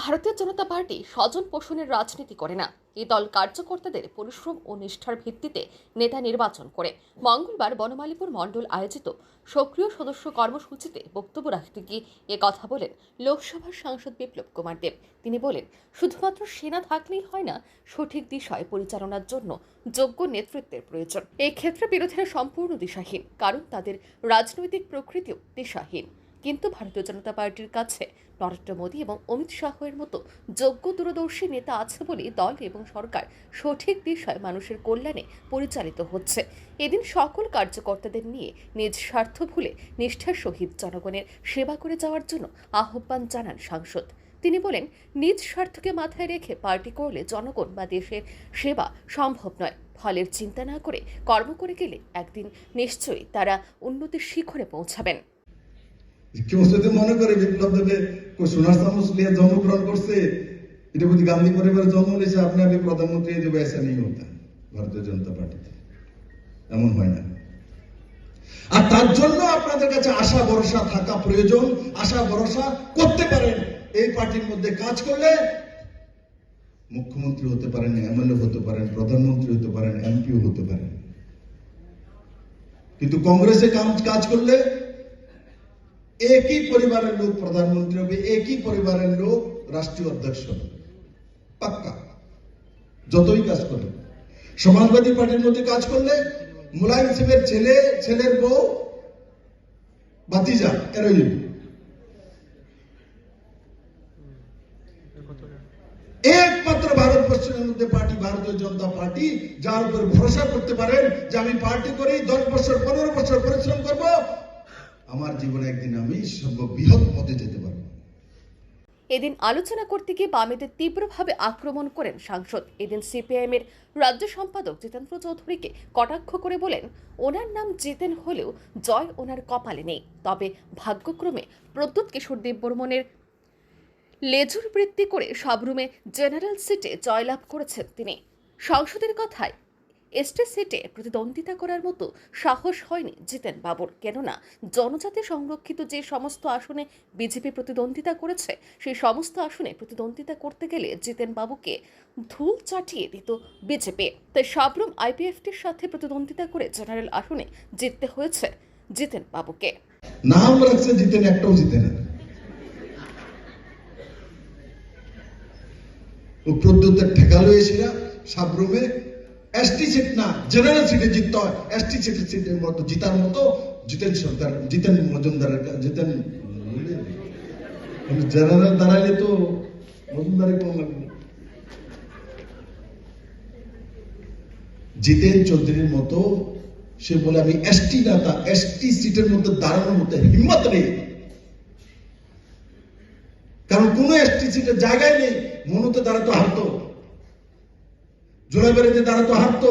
ভারতীয় জনতা পার্টি স্বজন পোষণের রাজনীতি করে না। এই দল কার্যকর্তাদের পরিশ্রম ও নিষ্ঠার ভিত্তিতে নেতা নির্বাচন করে। মঙ্গলবার বনমালীপুর মণ্ডল আয়োজিত সক্রিয় সদস্য কর্মসূচিতে বক্তব্য রাখতে গিয়ে এ কথা বলেন লোকসভার সাংসদ বিপ্লব কুমার দেব। তিনি বলেন, শুধুমাত্র সেনা থাকলেই হয় না, সঠিক দিশায় পরিচালনার জন্য যোগ্য নেতৃত্বের প্রয়োজন। এই ক্ষেত্রে বিরোধীরা সম্পূর্ণ দিশাহীন, কারণ তাদের রাজনৈতিক প্রকৃতিও দিশাহীন। কিন্তু ভারতীয় জনতা পার্টির কাছে নরেন্দ্র মোদী এবং অমিত শাহের মতো যোগ্য দূরদর্শী নেতা আছে বলে দল এবং সরকার সঠিক দিশায় মানুষের কল্যাণে পরিচালিত হচ্ছে। এদিন সকল কার্যকর্তাদের নিয়ে নিজ স্বার্থ ভুলে নিষ্ঠার সহিত জনগণের সেবা করে যাওয়ার জন্য আহ্বান জানান সাংসদ। তিনি বলেন, নিজ স্বার্থকে মাথায় রেখে পার্টি করলে জনগণ বা দেশের সেবা সম্ভব নয়। ফলের চিন্তা না করে কর্ম করে গেলে একদিন নিশ্চয়ই তারা উন্নতির শিখরে পৌঁছাবেন। কেউ যদি মনে করে বিপ্লব দেবে সোনার চামচ নিয়ে জন্মগ্রহণ করছে, এটা বুঝি গান্ধী পরিবারের জন্ম নিয়েছে আপনি আমি প্রধানমন্ত্রী দেবে এসে নেই হতা ভারতীয় জনতা পার্টিতে। এমন হয় না। আর তার জন্য আপনাদের কাছে আশা, ভরসা থাকা প্রয়োজন। আশা, ভরসা করতে পারেন। এই পার্টির মধ্যে কাজ করলে মুখ্যমন্ত্রী হতে পারেন, এমএলএ হতে পারেন, প্রধানমন্ত্রী হতে পারেন, এমপিও হতে পারেন। কিন্তু কংগ্রেসে কাজ করলে একই পরিবারের লোক প্রধানমন্ত্রী হবে, একই পরিবারের লোক রাষ্ট্রীয় অধ্যক্ষ হবে। পাক্কা। যতই কাজ করে। সমাজবাদী পার্টির মধ্যে কাজ করলে মুলায়ম সিংয়ের ছেলে, ছেলের বউ বাতিজা এরই। একমাত্র ভারতবর্ষের মধ্যে পার্টি, ভারতীয় জনতা পার্টি, যার উপর ভরসা করতে পারেন যে আমি পার্টি করি, দশ বছর, পনেরো বছর পরিশ্রম করব আমার জীবনে একদিন আমি সর্ববৃহৎ পদে যেতে পারব। এদিন আলোচনা করতে গিয়ে বামেদের তীব্রভাবে আক্রমণ করেন সাংসদ। এদিন সিপিআইএম এর রাজ্য সম্পাদক জিতেন্দ্র চৌধুরীকে কটাক্ষ করে বলেন, ওনার নাম জিতেন হলেও জয় ওনার কপালে নেই। তবে ভাগ্যক্রমে প্রদ্যুৎ কিশোর দেববর্মনের লেজুর বৃত্তি করে সাবরুমে জেনারেল সিটে জয়লাভ করেছেন তিনি। সংসদের কথায় এসটি সিটে প্রতিদ্বন্দ্বিতা করার মতো সাহস হয়নি জিতেন বাবুর। কেননা, জনজাতি সংরক্ষিত যে সমস্ত আসনে বিজেপি প্রতিদ্বন্দ্বিতা করেছে, সেই সমস্ত আসনে প্রতিদ্বন্দ্বিতা করতে গেলে জিতেন বাবুকে ধুল চাটিয়ে দিত বিজেপি। তাই সাবরুম আইপিএফটির সাথে প্রতিদ্বন্দ্বিতা করে জেনারেল আসনে জিততে হয়েছে জিতেন বাবুকে। প্রদ্যুতের ঠেকালো এসেরা সাবরুমে। এসটি সিট না জেনারেল সিটে জিততে হয় এসটি সিটের সিটের মতো জিতার মতো জিতেন সরকার, জিতেন মজুমদারের জিতেন জেনারেল দাঁড়াইলে তো মজুমদারে কম লাগবে জিতেন চৌধুরীর মতো, সে বলে আমি এসটি নেতা, এসটি সিটের মধ্যে দাঁড়ানোর মতো হিম্মত নেই। কারণ কোন এসটি সিটের জায়গায় নেই, মনুতে দাঁড়াতো হারতো। জোড়াবেড়িতে দাঁড়াতো হারতো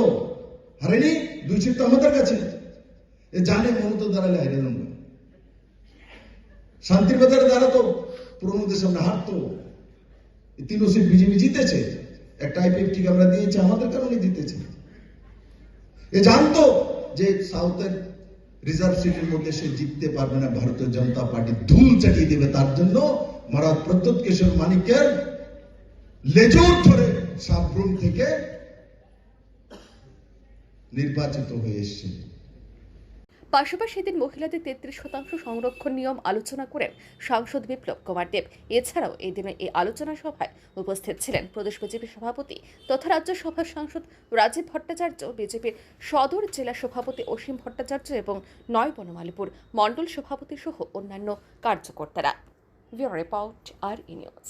হারেনি, দুই সিট তো আমাদের কাছে। এ জানে মনুতে দাঁড়ালে হারে যাব। শান্তির বাজারে দাঁড়াতো প্রণোদের সামনে হারতো তিনও সিট বিজেপি জিতেছে। একটা আইপিএফটি আমরা দিয়েছি, আমাদের কারণে জিতেছে? এ জানতো যে সাউথের রিজার্ভ সিটের মধ্যে সে জিততে পারবে না, ভারতীয় জনতা পার্টি ধুল চাটিয়ে দেবে। তার জন্য মহারাজ প্রদ্যুৎ কিশোর মানিকের লেজুর ধরে সাবরুম থেকে নির্বাচিত হয়ে এসছে পাশাপাশি এদিন মহিলাদের তেত্রিশ শতাংশ সংরক্ষণ নিয়ম আলোচনা করেন সাংসদ বিপ্লব কুমার দেব এছাড়াও এই দিনে এই আলোচনা সভায় উপস্থিত ছিলেন প্রদেশ বিজেপি সভাপতি তথা রাজ্যসভার সাংসদ রাজীব ভট্টাচার্য, বিজেপির সদর জেলা সভাপতি অসীম ভট্টাচার্য এবং নয় বনমালীপুর মণ্ডল সভাপতি সহ অন্যান্য কার্যকর্তারা। রিপোর্ট আর ই নিউজ।